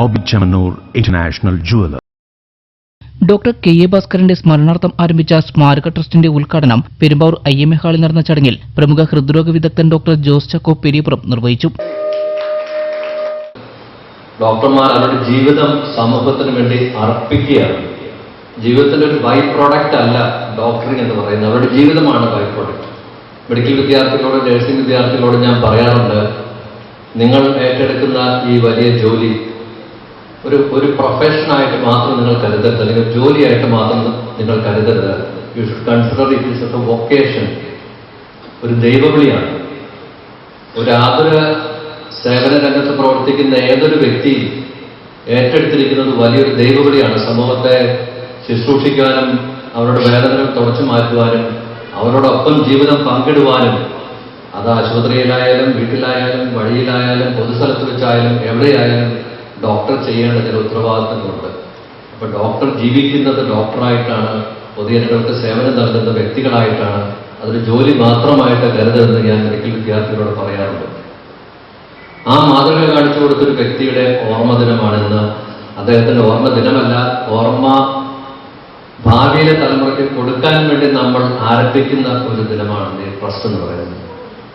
Boby Chemmanur international jeweller doctor K A ഭാസ്കരന്റെ സ്മരണാർത്ഥം ആരംഭിച്ച സ്മാരക ട്രസ്റ്റിന്റെ ഉദ്ഘാടനം പെരുമ്പാവൂർ ഐ എം എ ഹാളിൽ നടന്ന ചടങ്ങിൽ പ്രമുഖ ഹൃദ്രോഗ വിദഗ്ധൻ ഡോക്ടർ ജോസ് ചക്കോ പെരിയപുറം നിർവഹിച്ചു. ഡോക്ടർമാർ അവരുടെ ജീവിതം സമൂഹത്തിന് വേണ്ടി അർപ്പിക്കുകയാണ്. ജീവിതത്തിന്റെ ഒരു ബൈ പ്രോഡക്റ്റ് അല്ല ഡോക്ടറിംഗ് എന്ന് പറയുന്നത്. അവരുടെ ജീവിതമാണ് ബൈ പ്രോഡക്റ്റ് മെഡിക്കൽ വിദ്യാർത്ഥികളോട് നഴ്സിംഗ് വിദ്യാർത്ഥികളോട് ഞാൻ പറയാറുണ്ട് നിങ്ങൾ ഏറ്റെടുക്കുന്ന ഈ വലിയ ജോലി ഒരു ഒരു പ്രൊഫഷനായിട്ട് മാത്രം നിങ്ങൾ കരുതരുത്. അല്ലെങ്കിൽ ജോലിയായിട്ട് മാത്രം നിങ്ങൾ കരുതരുത്. You should consider it is a vocation ഒരു ദൈവവിളിയാണ്. ഒരു സേവന രംഗത്ത് പ്രവർത്തിക്കുന്ന ഏതൊരു വ്യക്തിയും ഏറ്റെടുത്തിരിക്കുന്നത് വലിയൊരു ദൈവവിളിയാണ്. സമൂഹത്തെ ശുശ്രൂഷിക്കാനും അവരുടെ വേദനകൾ തുടച്ചു മാറ്റുവാനും അവരോടൊപ്പം ജീവിതം പങ്കിടുവാനും അത് ആശുപത്രിയിലായാലും വീട്ടിലായാലും വഴിയിലായാലും പൊതുസ്ഥലത്ത് വെച്ചായാലും എവിടെയായാലും ഡോക്ടർ ചെയ്യേണ്ട ചില ഉത്തരവാദിത്തങ്ങളുണ്ട്. അപ്പൊ ഡോക്ടർ ജീവിക്കുന്നത് ഡോക്ടറായിട്ടാണ് പൊതുജനങ്ങൾക്ക് സേവനം നൽകുന്ന വ്യക്തികളായിട്ടാണ് അതൊരു ജോലി മാത്രമായിട്ട് കരുതെന്ന് ഞാൻ മെഡിക്കൽ വിദ്യാർത്ഥികളോട് പറയാറുണ്ട്. ആ മാതൃക കാണിച്ചു കൊടുത്തൊരു വ്യക്തിയുടെ ഓർമ്മ ദിനമാണെന്ന്. അദ്ദേഹത്തിന്റെ ഓർമ്മ ദിനമല്ല ഓർമ്മ ഭാവിയിലെ തലമുറയ്ക്ക് കൊടുക്കാൻ വേണ്ടി നമ്മൾ ആരംഭിക്കുന്ന ഒരു ദിനമാണ് ഈ ട്രസ്റ്റ് എന്ന് പറയുന്നത്.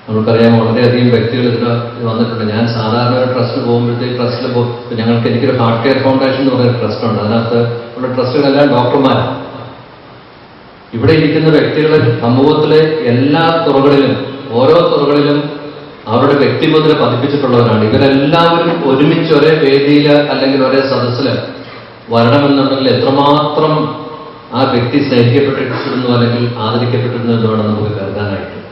നമുക്കറിയാം വളരെയധികം വ്യക്തികൾ ഇതിന് വന്നിട്ടുണ്ട്. ഞാൻ സാധാരണ ട്രസ്റ്റ് പോകുമ്പോഴത്തേക്ക് ട്രസ്റ്റിൽ പോകും. ഞങ്ങൾക്ക് എനിക്കൊരു ഹാർട്ട് കെയർ ഫൗണ്ടേഷൻ എന്ന് പറയുന്ന ട്രസ്റ്റ് ഉണ്ട്. അതിനകത്ത് ഉള്ള ട്രസ്റ്റുകളെല്ലാം ഡോക്ടർമാരാണ് ഇവിടെ ഇരിക്കുന്ന വ്യക്തികളെ സമൂഹത്തിലെ എല്ലാ തുറകളിലും ഓരോ തുറകളിലും അവരുടെ വ്യക്തിമുദ്ര പതിപ്പിച്ചിട്ടുള്ളവരാണ്. ഇവരെല്ലാവരും ഒരുമിച്ച് ഒരേ വേദിയിൽ അല്ലെങ്കിൽ ഒരേ സദസ്സിൽ വരണമെന്നുണ്ടെങ്കിൽ എത്രമാത്രം ആ വ്യക്തി സ്നേഹിക്കപ്പെട്ടിരുന്നു അല്ലെങ്കിൽ ആദരിക്കപ്പെട്ടിരുന്നു എന്ന് വേണം നമുക്ക് കരുതാനായിട്ട്.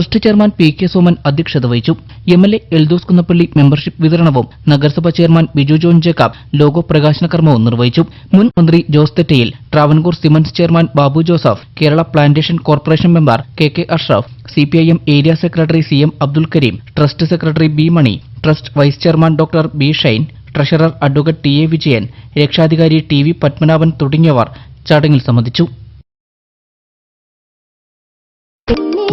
Trust chairman P K Soman അധ്യക്ഷത വഹിച്ചു. M L A Eldhose Kunnappilly membership വിതരണവും നഗരസഭാ ചെയർമാൻ ബിജു ജോൺ ജേക്കബ് ലോഗോ പ്രകാശന കർമ്മവും നിർവഹിച്ചു. മുൻ മന്ത്രി Jose Thettayil Travancore cements chairman Babu Joseph Kerala plantation corporation member K K Ashraf C P I M area secretary C M Abdul Karim trust secretary B Mani trust vice chairman doctor B Shine treasurer advocate T A Vijayan രക്ഷാധികാരി T V Padmanabhan തുടങ്ങിയവർ ചടങ്ങിൽ സംബന്ധിച്ചു.